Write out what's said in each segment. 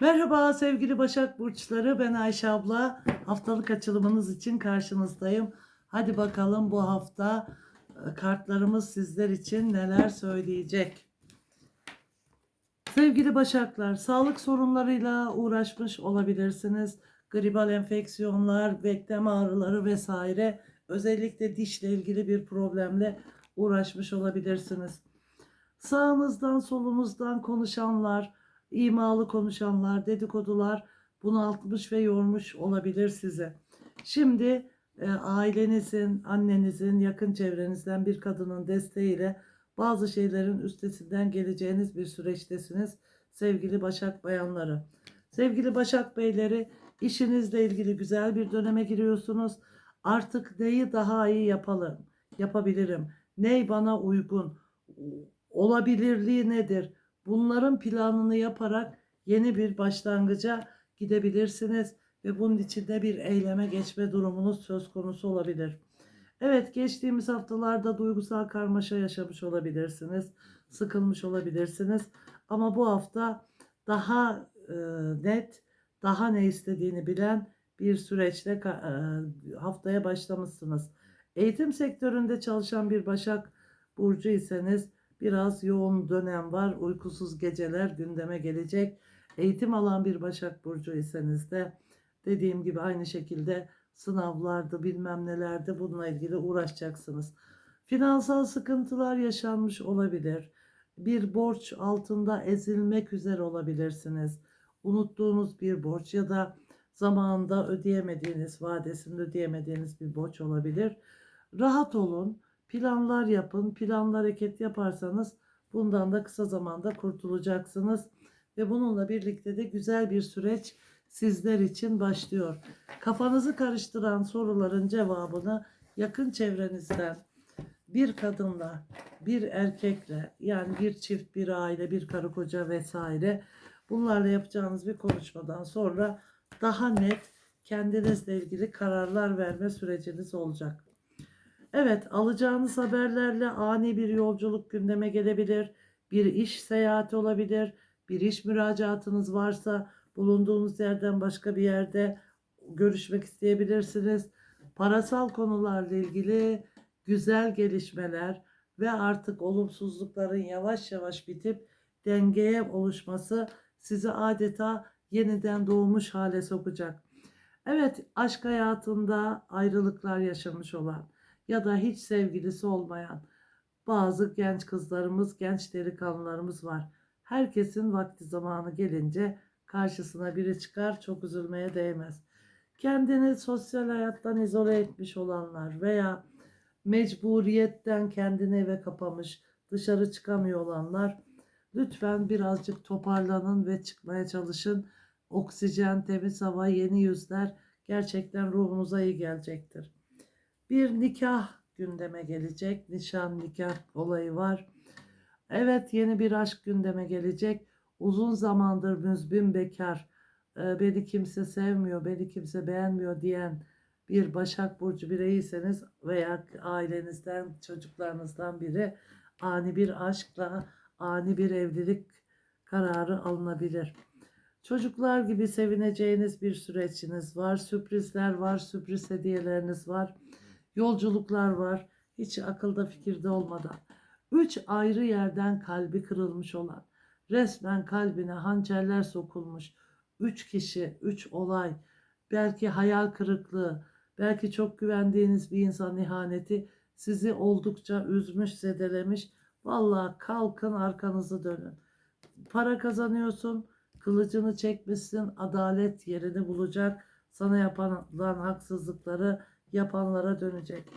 Merhaba sevgili Başak Burçları. Ben Ayşe abla. Haftalık açılımınız için karşınızdayım. Hadi bakalım bu hafta e, kartlarımız sizler için neler söyleyecek. Sevgili Başaklar, sağlık sorunlarıyla uğraşmış olabilirsiniz. Gribal enfeksiyonlar, bekleme ağrıları vesaire. Özellikle dişle ilgili bir problemle uğraşmış olabilirsiniz. Sağınızdan solunuzdan konuşanlar, imalı konuşanlar, dedikodular bunaltmış ve yormuş olabilir sizi. Şimdi e, ailenizin, annenizin, yakın çevrenizden bir kadının desteğiyle bazı şeylerin üstesinden geleceğiniz bir süreçtesiniz sevgili Başak bayanları. Sevgili Başak beyleri işinizle ilgili güzel bir döneme giriyorsunuz. Artık neyi daha iyi yapalım, yapabilirim, ney bana uygun, olabilirliği nedir? Bunların planını yaparak yeni bir başlangıca gidebilirsiniz ve bunun içinde bir eyleme geçme durumunuz söz konusu olabilir. Evet geçtiğimiz haftalarda duygusal karmaşa yaşamış olabilirsiniz. Sıkılmış olabilirsiniz. Ama bu hafta daha e, net, daha ne istediğini bilen bir süreçte ka- e, haftaya başlamışsınız. Eğitim sektöründe çalışan bir Başak Burcu iseniz biraz yoğun dönem var. Uykusuz geceler gündeme gelecek. Eğitim alan bir Başak Burcu iseniz de dediğim gibi aynı şekilde sınavlarda bilmem nelerde bununla ilgili uğraşacaksınız. Finansal sıkıntılar yaşanmış olabilir. Bir borç altında ezilmek üzere olabilirsiniz. Unuttuğunuz bir borç ya da zamanında ödeyemediğiniz, vadesinde ödeyemediğiniz bir borç olabilir. Rahat olun, planlar yapın, planlar hareket yaparsanız bundan da kısa zamanda kurtulacaksınız. Ve bununla birlikte de güzel bir süreç sizler için başlıyor. Kafanızı karıştıran soruların cevabını yakın çevrenizden bir kadınla, bir erkekle yani bir çift, bir aile, bir karı koca vesaire bunlarla yapacağınız bir konuşmadan sonra daha net kendinizle ilgili kararlar verme süreciniz olacak. Evet, alacağınız haberlerle ani bir yolculuk gündeme gelebilir. Bir iş seyahati olabilir. Bir iş müracaatınız varsa bulunduğunuz yerden başka bir yerde görüşmek isteyebilirsiniz. Parasal konularla ilgili güzel gelişmeler ve artık olumsuzlukların yavaş yavaş bitip dengeye oluşması sizi adeta yeniden doğmuş hale sokacak. Evet, aşk hayatında ayrılıklar yaşamış olan ya da hiç sevgilisi olmayan bazı genç kızlarımız, genç delikanlılarımız var. Herkesin vakti zamanı gelince karşısına biri çıkar çok üzülmeye değmez. Kendini sosyal hayattan izole etmiş olanlar veya mecburiyetten kendini eve kapamış, dışarı çıkamıyor olanlar lütfen birazcık toparlanın ve çıkmaya çalışın. Oksijen, temiz hava, yeni yüzler gerçekten ruhunuza iyi gelecektir. Bir nikah gündeme gelecek. Nişan, nikah olayı var. Evet yeni bir aşk gündeme gelecek. Uzun zamandır müzbin bekar, e, beni kimse sevmiyor, beni kimse beğenmiyor diyen bir Başak Burcu bireyiyseniz veya ailenizden, çocuklarınızdan biri ani bir aşkla, ani bir evlilik kararı alınabilir. Çocuklar gibi sevineceğiniz bir süreçiniz var. Sürprizler var, sürpriz hediyeleriniz var. Yolculuklar var. Hiç akılda fikirde olmadan. Üç ayrı yerden kalbi kırılmış olan, resmen kalbine hançerler sokulmuş. Üç kişi, üç olay, belki hayal kırıklığı, belki çok güvendiğiniz bir insan ihaneti sizi oldukça üzmüş, zedelemiş. Vallahi kalkın arkanızı dönün. Para kazanıyorsun, kılıcını çekmişsin, adalet yerini bulacak. Sana yapılan haksızlıkları yapanlara dönecek.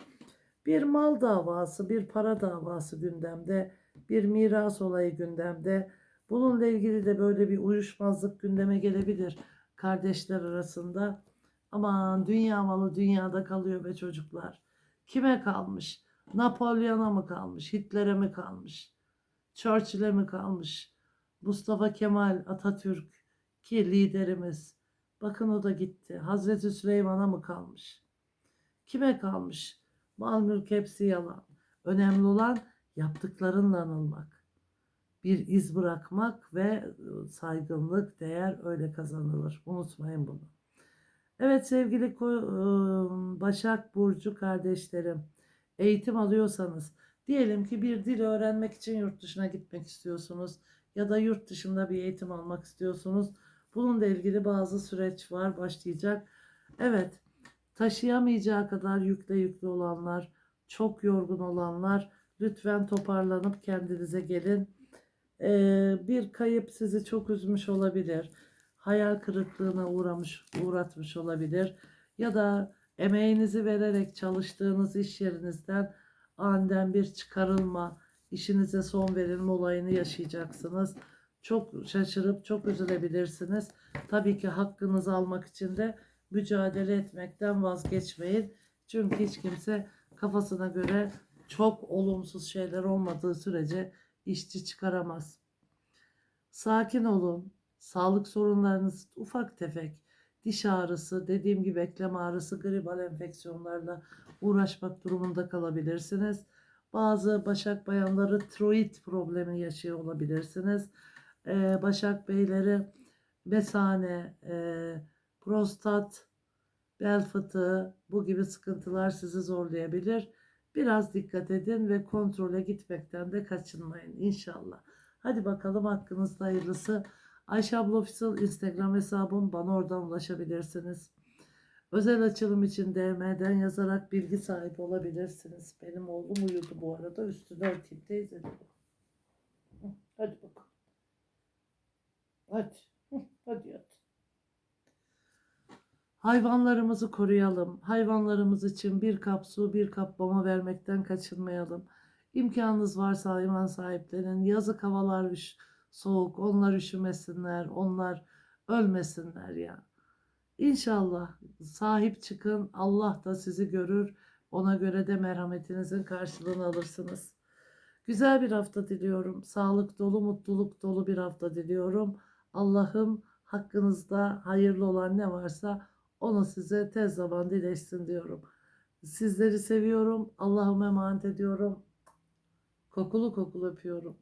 Bir mal davası, bir para davası gündemde, bir miras olayı gündemde. Bununla ilgili de böyle bir uyuşmazlık gündeme gelebilir kardeşler arasında. Aman dünya malı dünyada kalıyor be çocuklar. Kime kalmış? Napolyon'a mı kalmış? Hitler'e mi kalmış? Churchill'e mi kalmış? Mustafa Kemal Atatürk ki liderimiz. Bakın o da gitti. Hazreti Süleyman'a mı kalmış? Kime kalmış? Mal mülk hepsi yalan. Önemli olan yaptıklarınla anılmak. bir iz bırakmak ve e, saygınlık, değer öyle kazanılır. Unutmayın bunu. Evet sevgili e, Başak Burcu kardeşlerim, eğitim alıyorsanız, diyelim ki bir dil öğrenmek için yurt dışına gitmek istiyorsunuz ya da yurt dışında bir eğitim almak istiyorsunuz. Bununla ilgili bazı süreç var, başlayacak. Evet, taşıyamayacağı kadar yükle yüklü olanlar, çok yorgun olanlar lütfen toparlanıp kendinize gelin. Ee, bir kayıp sizi çok üzmüş olabilir. Hayal kırıklığına uğramış, uğratmış olabilir. Ya da emeğinizi vererek çalıştığınız iş yerinizden aniden bir çıkarılma, işinize son verilme olayını yaşayacaksınız. Çok şaşırıp çok üzülebilirsiniz. Tabii ki hakkınızı almak için de mücadele etmekten vazgeçmeyin. Çünkü hiç kimse kafasına göre çok olumsuz şeyler olmadığı sürece işçi çıkaramaz. Sakin olun. Sağlık sorunlarınız ufak tefek, diş ağrısı, dediğim gibi eklem ağrısı, gribal enfeksiyonlarla uğraşmak durumunda kalabilirsiniz. Bazı Başak bayanları tiroid problemi yaşıyor olabilirsiniz. Ee, Başak beyleri mesane, e, prostat, bel fıtığı bu gibi sıkıntılar sizi zorlayabilir. Biraz dikkat edin ve kontrole gitmekten de kaçınmayın inşallah. Hadi bakalım hakkınızda hayırlısı. Ayşe abla Official Instagram hesabım bana oradan ulaşabilirsiniz. Özel açılım için DM'den yazarak bilgi sahibi olabilirsiniz. Benim oğlum uyudu bu arada. Üstüne örteyim teyze. Hadi bakalım. Hadi. Hadi yat. Hayvanlarımızı koruyalım. Hayvanlarımız için bir kap su, bir kap mama vermekten kaçınmayalım. İmkanınız varsa hayvan sahiplerin. Yazık havalar üş- soğuk. Onlar üşümesinler. Onlar ölmesinler ya. İnşallah sahip çıkın. Allah da sizi görür. Ona göre de merhametinizin karşılığını alırsınız. Güzel bir hafta diliyorum. Sağlık dolu, mutluluk dolu bir hafta diliyorum. Allah'ım hakkınızda hayırlı olan ne varsa onu size tez zamanda iletsin diyorum. Sizleri seviyorum. Allah'ıma emanet ediyorum. Kokulu kokulu öpüyorum.